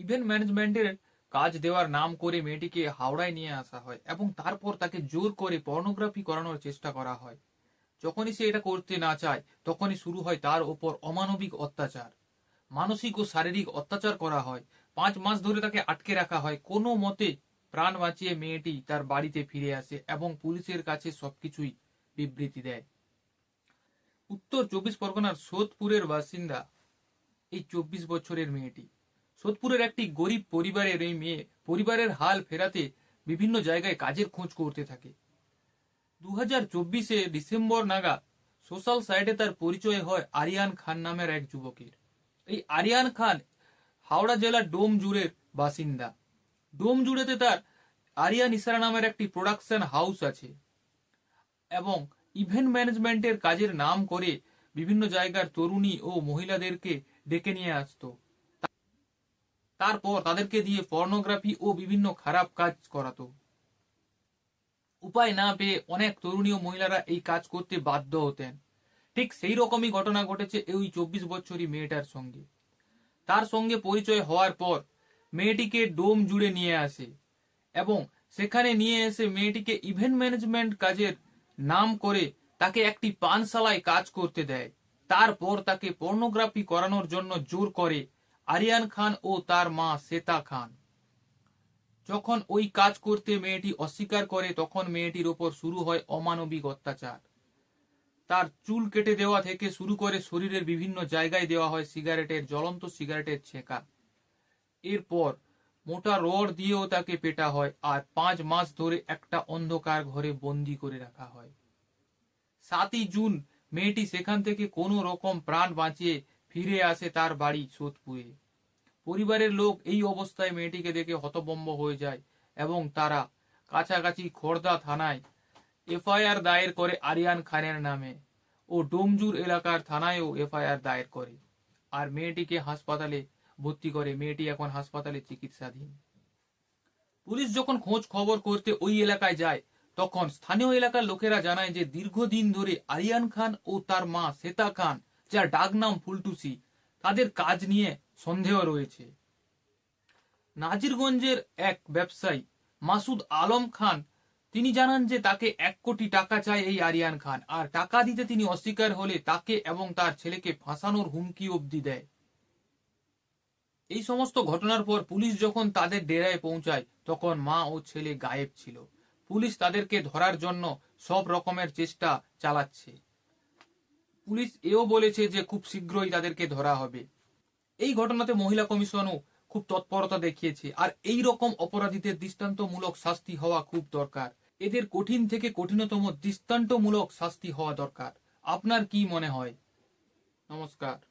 Event ম্যানেজমেন্টের কাজ দেওয়ার নাম করে মেয়েটিকে হাওড়ায় নিয়ে আসা হয় এবং তারপর তাকে জোর করে পর্নোগ্রাফি করানোর চেষ্টা করা হয়। যখনই সে এটা করতে না চায়, তখনই শুরু হয় তার ওপর অমানবিক অত্যাচার। মানসিক ও শারীরিক অত্যাচার করা হয়। পাঁচ মাস ধরে তাকে আটকে রাখা হয়। কোনো মতে প্রাণ বাঁচিয়ে মেয়েটি তার বাড়িতে ফিরে আসে এবং পুলিশের কাছে সবকিছুই বিবৃতি দেয়। উত্তর চব্বিশ পরগনার সোদপুরের বাসিন্দা এই চব্বিশ বছরের মেয়েটি। সোদপুরের একটি গরিব পরিবারের এই মেয়ে পরিবারের হাল ফেরাতে বিভিন্ন জায়গায় কাজের খোঁজ করতে থাকে। দু হাজার চব্বিশে ডিসেম্বর নাগাদ সোশ্যাল সাইটে তার পরিচয় হয় আরিয়ান খান নামের এক যুবকের। এই আরিয়ান খান হাওড়া জেলার ডোমজুড়ের বাসিন্দা। ডোমজুড়েতে তার আরিয়ান ইসারা নামের একটি প্রোডাকশন হাউস আছে এবং ইভেন্ট ম্যানেজমেন্টের কাজের নাম করে বিভিন্ন জায়গার তরুণী ও মহিলাদেরকে ডেকে নিয়ে আসতো। তারপর তাদেরকে দিয়ে পর্নোগ্রাফি ও বিভিন্ন খারাপ কাজ করাতো। উপায় না পেয়ে অনেক তরুণী মহিলারা এই কাজ করতে বাধ্য হতেন। ঠিক সেই রকমই ঘটনা ঘটেছে এই চব্বিশ বছরই মেয়েটার সঙ্গে। তার সঙ্গে পরিচয় হওয়ার পর মেয়েটিকে ডোম জুড়ে নিয়ে আসে এবং সেখানে নিয়ে এসে মেয়েটিকে ইভেন্ট ম্যানেজমেন্ট কাজের নাম করে তাকে একটি পানশালায় কাজ করতে দেয়। তারপর তাকে পর্নোগ্রাফি করানোর জন্য জোর করে আরিয়ান খান ও তার মা শ্বেতা খান। যখন ওই কাজ করতে মেয়েটি অস্বীকার করে, তখন মেয়েটির ওপর শুরু হয় অমানবিক অত্যাচার। তার চুল কেটে দেওয়া থেকে শুরু করে শরীরের বিভিন্ন জায়গায় দেওয়া হয় সিগারেটের, জ্বলন্ত সিগারেটের ছেঁকা। এরপর মোটা রড দিয়েও তাকে পেটা হয় আর পাঁচ মাস ধরে একটা অন্ধকার ঘরে বন্দি করে রাখা হয়। সাতই জুন, মেয়েটি সেখান থেকে কোনো রকম প্রাণ বাঁচিয়ে ফিরে আসে তার বাড়ি সোদপুরে। পরিবারের লোক এই অবস্থায় মেয়েটিকে দেখে হতবম্ব হয়ে যায় এবং তারা কাছাকাছি খোর্দা থানায় এফআইআর দায়ের করে আরিয়ান খানের নামে ও ডোমজুর এলাকার থানায়ও এফআইআর দায়ের করে। আর মেয়েটিকে হাসপাতালে ভর্তি করে। মেয়েটি এখন হাসপাতালে চিকিৎসাধীন। পুলিশ যখন খোঁজ খবর করতে ওই এলাকায় যায়, তখন স্থানীয় এলাকার লোকেরা জানায় যে দীর্ঘদিন ধরে আরিয়ান খান ও তার মা শ্বেতা খান, যার ডাক নাম ফুলটুসি, তাদের কাজ নিয়ে সন্দেহ রয়েছে। নাজিরগঞ্জের এক ব্যবসায়ী, মাসুদ আলম খান, তিনি জানান যে তাকে এক কোটি টাকা চায় এই আরিয়ান খান, আর টাকা দিতে তিনি অস্বীকার হলে তাকে এবং তার ছেলেকে ফাঁসানোর হুমকি অবধি দেয়। এই সমস্ত ঘটনার পর পুলিশ যখন তাদের ডেরায় পৌঁছায়, তখন মা ও ছেলে গায়েব ছিল। পুলিশ তাদেরকে ধরার জন্য সব রকমের চেষ্টা চালাচ্ছে। পুলিশ এও বলেছে যে খুব শীঘ্রই তাদেরকে ধরা হবে। এই ঘটনাতে মহিলা কমিশনও খুব তৎপরতা দেখিয়েছে। আর এই রকম অপরাধীদের দৃষ্টান্তমূলক শাস্তি হওয়া খুব দরকার। এদের কঠিন থেকে কঠিনতম দৃষ্টান্তমূলক শাস্তি হওয়া দরকার। আপনার কি মনে হয়? নমস্কার।